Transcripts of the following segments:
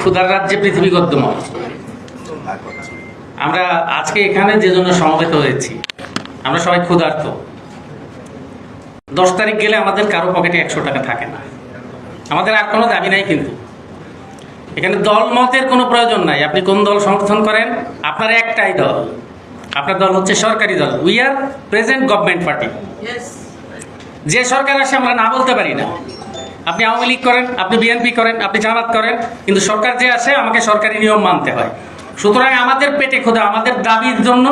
ক্ষুধার রাজ্যে পৃথিবী গদ্যময় আমরা আজকে এখানে যে জন্য সমবেত হয়েছি আমরা সবাই ক্ষুধার্ত। দশ তারিখ গেলে আমাদের কারও পকেটে একশো টাকা থাকে না। আমাদের আর কোনো দাবি নাই কিন্তু। এখানে দল মতের কোনো প্রয়োজন নাই। আপনি কোন দল সমর্থন করেন? আপনার একটাই দল। আপনার দল হচ্ছে সরকারি দল। We are present government party যে সরকার আসে আমরা না বলতে পারি না। আপনি আওয়ামী লীগ করেন আপনি বিএনপি করেন আপনি জামাত করেন কিন্তু সরকার যে আসে আমাকে সরকারি নিয়ম মানতে হয়। সুতরাং আমাদের পেটে খোদা আমাদের দাবির জন্য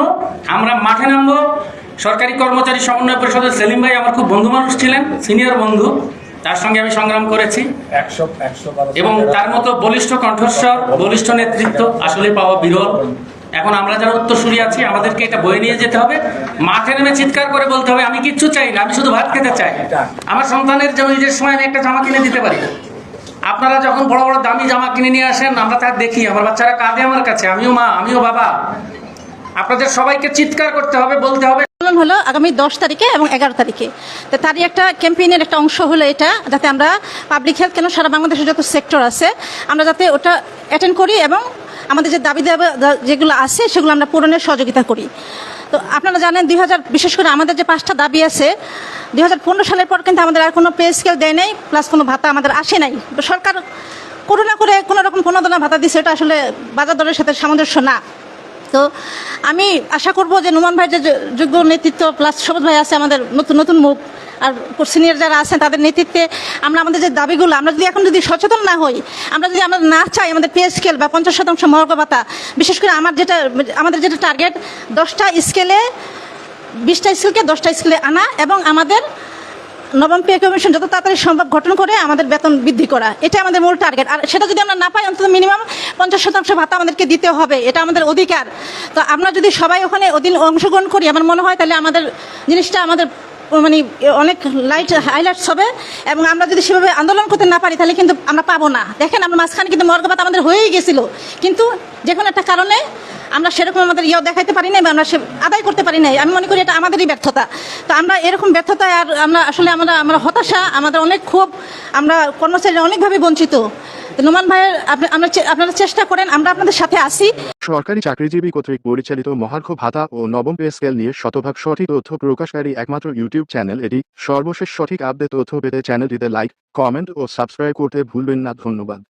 আমরা মাঠে নামবো। সরকারি কর্মচারী সমন্বয় পরিষদের সেলিম ভাই আমার খুব বন্ধু মানুষ ছিলেন সিনিয়র বন্ধু তার সঙ্গে আমি সংগ্রাম করেছি। এবং তার মতো বলিষ্ঠ কণ্ঠস্বর বলিষ্ঠ নেতৃত্ব। আসলে পাওয়া বিরল। এখন আমরা যারা উত্তরসূরি আছি, আমাদেরকে এটা বয়ে নিয়ে যেতে হবে। মাঠে নেমে চিৎকার করে বলতে হবে, আমি কিচ্ছু চাই না, আমি শুধু ভাত খেতে চাই। আমার সন্তানের জন্য ঈদের সময় আমি একটা জামা কিনে দিতে পারি। আপনারা যখন বড় বড় দামি জামা কিনে নিয়ে আসেন, আমরা তার দেখি, আমার বাচ্চারা কাঁদে আমার কাছে, আমিও মা, আমিও বাবা। আপনাদের সবাইকে চিৎকার করতে হবে, বলতে হবে হলো আগামী দশ তারিখে এবং এগারো তারিখে। তো তারই একটা ক্যাম্পেইনের একটা অংশ হলো এটা, যাতে আমরা পাবলিক হেলথ কেন সারা বাংলাদেশের যত সেক্টর আছে, আমরা যাতে ওটা অ্যাটেন্ড করি এবং আমাদের যে দাবি দাবা যেগুলো আছে, সেগুলো আমরা পূরণের সহযোগিতা করি। তো আপনারা জানেন দুই বিশেষ করে আমাদের যে পাঁচটা দাবি আছে দুই হাজার পনেরো সালের পর কিন্তু আমাদের আর কোনো পে স্কেল দেয় নাই প্লাস কোনো ভাতা আমাদের আসে নাই। তো সরকার করোনা করে কোনো রকম প্রণোদনা ভাতা দিচ্ছে এটা আসলে বাজার দরের সাথে সামঞ্জস্য না। তো আমি আশা করব যে নুমান ভাইয়ের যে যোগ্য নেতৃত্ব প্লাস সবুজ ভাই আছে আমাদের নতুন নতুন মুখ আর সিনিয়র যারা আছেন, তাদের নেতৃত্বে আমরা আমাদের যে দাবিগুলো, আমরা যদি এখন যদি সচেতন না হই, আমরা যদি আমরা না চাই আমাদের পে স্কেল বা পঞ্চাশ শতাংশ মহর্গ ভাতা, বিশেষ করে আমার যেটা, আমাদের যেটা টার্গেট দশটা স্কেলে বিশটা স্কেলকে দশটা স্কেলে আনা এবং আমাদের নবম পে কমিশন যত তাড়াতাড়ি সম্ভব গঠন করে আমাদের বেতন বৃদ্ধি করা। এটা আমাদের মূল টার্গেট আর সেটা যদি আমরা না পাই, অন্তত মিনিমাম পঞ্চাশ শতাংশ ভাতা আমাদেরকে দিতে হবে। এটা আমাদের অধিকার। তো আমরা যদি সবাই ওখানে ওদিন অংশগ্রহণ করি, আমার মনে হয় তাহলে আমাদের জিনিসটা আমাদের মানে অনেক লাইট হাইলাইটস হবে এবং আমরা যদি সেভাবে আন্দোলন করতে না পারি, তাহলে কিন্তু আমরা পাবো না। দেখেন, আমরা মাঝখানে কিন্তু মর্গবাদ আমাদের হয়েই গেছিল। কিন্তু যে কোনো একটা কারণে আমরা সেরকম আমাদের ইয়েও দেখাইতে পারি নাই বা আমরা সে আদায় করতে পারি নাই। আমি মনে করি এটা আমাদেরই ব্যর্থতা। তো আমরা এরকম ব্যর্থতায় আর আমরা আসলে আমরা আমরা হতাশা, আমাদের অনেক ক্ষোভ, আমরা কর্মচারীরা অনেকভাবে বঞ্চিত। নোমান ভাইয়ের আমরা আপনারা চেষ্টা করেন, আমরা আপনাদের সাথে আসি সরকারি চাকরিজীবী কর্তৃক পরিচালিত মহার্ঘ ভাতা ও নবম পে স্কেল নিয়ে শতভাগ সঠিক তথ্য প্রকাশকারী একমাত্র ইউটিউব চ্যানেল এটি। সর্বশেষ সঠিক আপডেট তথ্য পেতে চ্যানেলটিতে লাইক, কমেন্ট ও সাবস্ক্রাইব করতে ভুলবেন না। ধন্যবাদ।